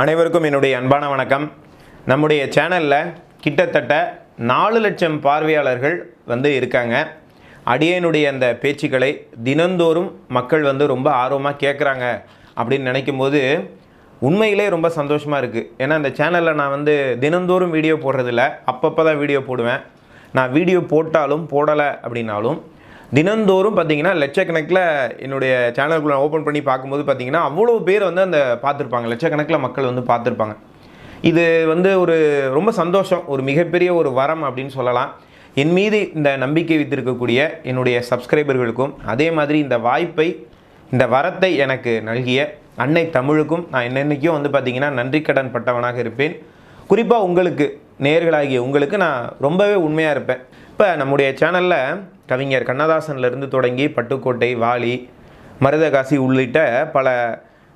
அனைவருக்கும் என்னுடைய அன்பான வணக்கம். நம்முடைய சேனலில் கிட்டத்தட்ட நாலு லட்சம் பார்வையாளர்கள் வந்து இருக்காங்க. அடியனுடைய அந்த பேச்சுக்களை தினந்தோறும் மக்கள் வந்து ரொம்ப ஆர்வமாக கேட்குறாங்க அப்படின்னு நினைக்கும் போது உண்மையிலே ரொம்ப சந்தோஷமாக இருக்குது ஏன்னா அந்த சேனலில் நான் வந்து தினந்தோறும் வீடியோ போடுறதில்ல. அப்பப்போ தான் வீடியோ போடுவேன். நான் வீடியோ போட்டாலும் போடலை அப்படின்னாலும் தினந்தோறும் பார்த்தீங்கன்னா லட்சக்கணக்கில் என்னுடைய சேனலுக்குள்ள ஓப்பன் பண்ணி பார்க்கும்போது பார்த்தீங்கன்னா அவ்வளோ பேர் வந்து அந்த பார்த்துருப்பாங்க. லட்சக்கணக்கில் மக்கள் வந்து பார்த்துருப்பாங்க. இது வந்து ஒரு ரொம்ப சந்தோஷம். ஒரு மிகப்பெரிய ஒரு வரம் அப்படின்னு சொல்லலாம். என் மீது இந்த நம்பிக்கை வைத்திருக்கக்கூடிய என்னுடைய சப்ஸ்கிரைபர்களுக்கும் அதே மாதிரி இந்த வாய்ப்பை இந்த வரத்தை எனக்கு நல்கிய அன்னை தமிழுக்கும் நான் என்னென்னைக்கும் வந்து பார்த்தீங்கன்னா நன்றி கடன் பட்டவனாக இருப்பேன். குறிப்பாக உங்களுக்கு நேர்களாகிய உங்களுக்கு நான் ரொம்பவே உண்மையாக இருப்பேன். இப்போ நம்முடைய சேனலில் கவிஞர் கண்ணதாசன்லேருந்து தொடங்கி பட்டுக்கோட்டை வாலி மருதகாசி உள்ளிட்ட பல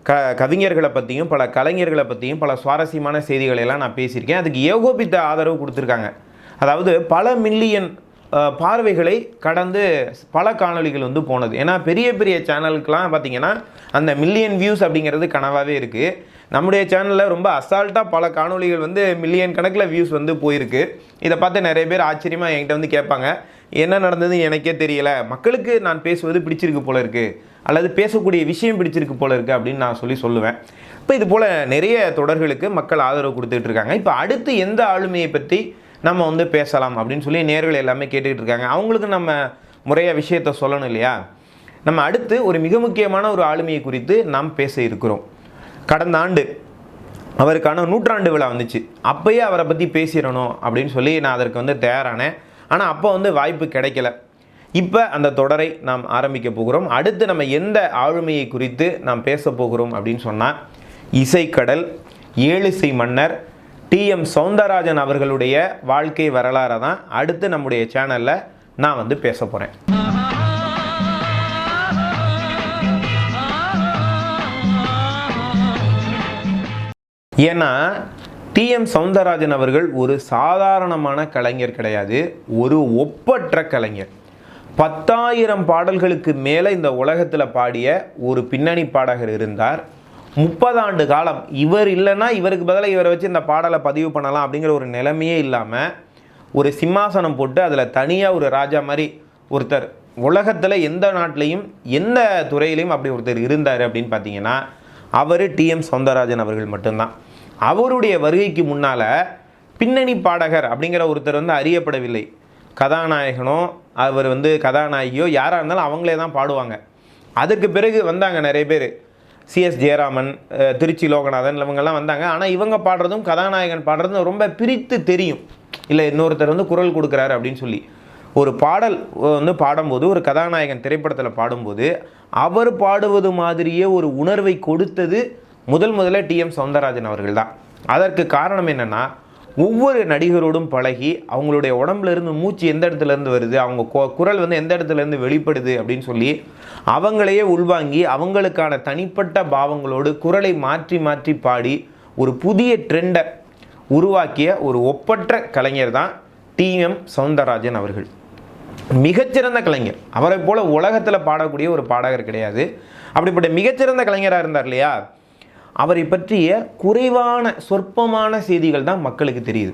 க கவிஞர்களை பற்றியும் பல கலைஞர்களை பற்றியும் பல சுவாரஸ்யமான செய்திகளை எல்லாம் நான் பேசியிருக்கேன். அதுக்கு ஏகோபித்த ஆதரவு கொடுத்துருக்காங்க. அதாவது பல மில்லியன் பார்வைகளை கடந்து பல காணொளிகள் வந்து போனது. ஏன்னா பெரிய பெரிய சேனலுக்கெலாம் பார்த்தீங்கன்னா அந்த மில்லியன் வியூஸ் அப்படிங்கிறது கனவாகவே இருக்குது நம்முடைய சேனலில் ரொம்ப அசால்ட்டாக பல காணொளிகள் வந்து மில்லியன் கணக்கில் வியூஸ் வந்து போயிருக்கு. இதை பார்த்து நிறைய பேர் ஆச்சரியமாக என்கிட்ட வந்து கேட்பாங்க. என்ன நடந்தது எனக்கே தெரியல. மக்களுக்கு நான் பேசுவது பிடிச்சிருக்கு போல இருக்குது அல்லது பேசக்கூடிய விஷயம் பிடிச்சிருக்கு போல இருக்குது அப்படின்னு நான் சொல்லி சொல்லுவேன். இப்போ இது போல் நிறைய தொடர்களுக்கு மக்கள் ஆதரவு கொடுத்துட்ருக்காங்க இப்போ அடுத்து எந்த ஆளுமையை பற்றி நம்ம வந்து பேசலாம் அப்படின்னு சொல்லி நேர்கள் எல்லாமே கேட்டுக்கிட்டு இருக்காங்க. அவங்களுக்கு நம்ம முறையாக விஷயத்த சொல்லணும் இல்லையா? நம்ம அடுத்து ஒரு மிக முக்கியமான ஒரு ஆளுமையை குறித்து நாம் பேச இருக்கிறோம். கடந்த ஆண்டு அவருக்கான நூற்றாண்டு விழா வந்துச்சு. அப்பயே அவரை பற்றி பேசிடணும் அப்படின்னு சொல்லி நான் அதற்கு வந்து தயாரானேன். ஆனால் அப்போ வந்து வாய்ப்பு கிடைக்கல. இப்போ அந்த தொடரை நாம் ஆரம்பிக்க போகிறோம். அடுத்து நம்ம எந்த ஆளுமையை குறித்து நாம் பேச போகிறோம் அப்படின்னு சொன்னால் இசைக்கடல் ஏழிசை மன்னர் டிஎம் சவுந்தரராஜன் அவர்களுடைய வாழ்க்கை வரலாறை தான் அடுத்து நம்முடைய சேனலில் நான் வந்து பேச போகிறேன் ஏன்னா டிஎம் சவுந்தரராஜன் அவர்கள் ஒரு சாதாரணமான கலைஞர் கிடையாது. ஒரு ஒப்பற்ற கலைஞர். பத்தாயிரம் பாடல்களுக்கு மேலே இந்த உலகத்தில் பாடிய ஒரு பின்னணி பாடகர் இருந்தார். முப்பது ஆண்டு காலம் இவர் இல்லைன்னா இவருக்கு பதிலாக இவரை வச்சு இந்த பாடலை பதிவு பண்ணலாம் அப்படிங்கிற ஒரு நிலைமையே இல்லாமல் ஒரு சிம்மாசனம் போட்டு அதில் தனியாக ஒரு ராஜா மாதிரி ஒருத்தர். உலகத்தில் எந்த நாட்டிலையும் எந்த துறையிலையும் அப்படி ஒருத்தர் இருந்தார் அப்படின்னு பார்த்தீங்கன்னா அவர் டிஎம் சௌந்தரராஜன் அவர்கள் மட்டும்தான். அவருடைய வருகைக்கு முன்னால் பின்னணி பாடகர் அப்படிங்கிற ஒருத்தர் வந்து அறியப்படவில்லை. கதாநாயகனோ அவர் வந்து கதாநாயகியோ யாராக இருந்தாலும் அவங்களே தான் பாடுவாங்க. அதுக்கு பிறகு வந்தாங்க நிறைய பேர். சிஎஸ் ஜெயராமன் திருச்சி லோகநாதன் இவங்கெல்லாம் வந்தாங்க. ஆனால் இவங்க பாடுறதும் கதாநாயகன் பாடுறதும் ரொம்ப பிரித்து தெரியும். இல்லை இன்னொருத்தர் வந்து குரல் கொடுக்குறாரு அப்படின்னு சொல்லி. ஒரு பாடல் வந்து பாடும்போது ஒரு கதாநாயகன் திரைப்படத்தில் பாடும்போது அவர் பாடுவது மாதிரியே ஒரு உணர்வை கொடுத்தது முதல் முதல்ல டிஎம் சவுந்தரராஜன் அவர்கள் தான். அதற்கு காரணம் என்னென்னா ஒவ்வொரு நடிகரோடும் பழகி அவங்களுடைய உடம்புலேருந்து மூச்சு எந்த இடத்துல இருந்து வருது அவங்க குரல் வந்து எந்த இடத்துல இருந்து வெளிப்படுது அப்படின்னு சொல்லி அவங்களையே உள்வாங்கி அவங்களுக்கான தனிப்பட்ட பாவங்களோடு குரலை மாற்றி மாற்றி பாடி ஒரு புதிய ட்ரெண்டை உருவாக்கிய ஒரு ஒப்பற்ற கலைஞர் தான் டிஎம் சௌந்தரராஜன் அவர்கள். மிகச்சிறந்த கலைஞர். அவரை போல் உலகத்தில் பாடக்கூடிய ஒரு பாடகர் கிடையாது. அப்படிப்பட்ட மிகச்சிறந்த கலைஞராக இருந்தார் இல்லையா? அவரை பற்றிய குறைவான சொற்பமான செய்திகள் தான் மக்களுக்கு தெரியுது.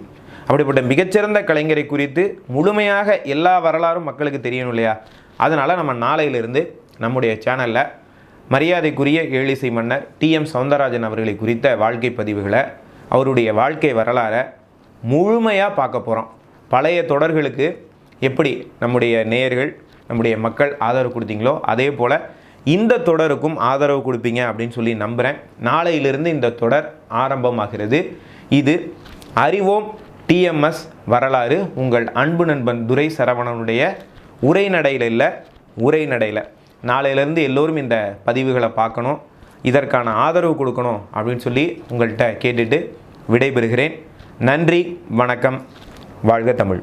அப்படிப்பட்ட மிகச்சிறந்த கலைஞரை குறித்து முழுமையாக எல்லா வரலாறும் மக்களுக்கு தெரியணும் இல்லையா? அதனால் நம்ம நாளையிலிருந்து நம்முடைய சேனலில் மரியாதைக்குரிய ஏழிசை மன்னர் டிஎம் சௌந்தரராஜன் அவர்களை குறித்த வாழ்க்கை பதிவுகளை அவருடைய வாழ்க்கை வரலாறை முழுமையாக பார்க்க போகிறோம் பழைய தொடர்களுக்கு எப்படி நம்முடைய நேயர்கள் நம்முடைய மக்கள் ஆதரவு கொடுத்தீங்களோ அதே போல் இந்த தொடருக்கும் ஆதரவு கொடுப்பீங்க அப்படின்னு சொல்லி நம்புகிறேன் நாளையிலிருந்து இந்த தொடர் ஆரம்பமாகிறது. இது அறிவோம் டிஎம்எஸ் வரலாறு. உங்கள் அன்பு நண்பன் துரை சரவணனுடைய உரைநடையில் இல்லை உரைநடையில் நாளையிலேருந்து எல்லோரும் இந்த பதிவுகளை பார்க்கணும். இதற்கான ஆதரவு கொடுக்கணும் அப்படின்னு சொல்லி உங்கள்கிட்ட கேட்டுட்டு விடைபெறுகிறேன். நன்றி வணக்கம். வாழ்க தமிழ்.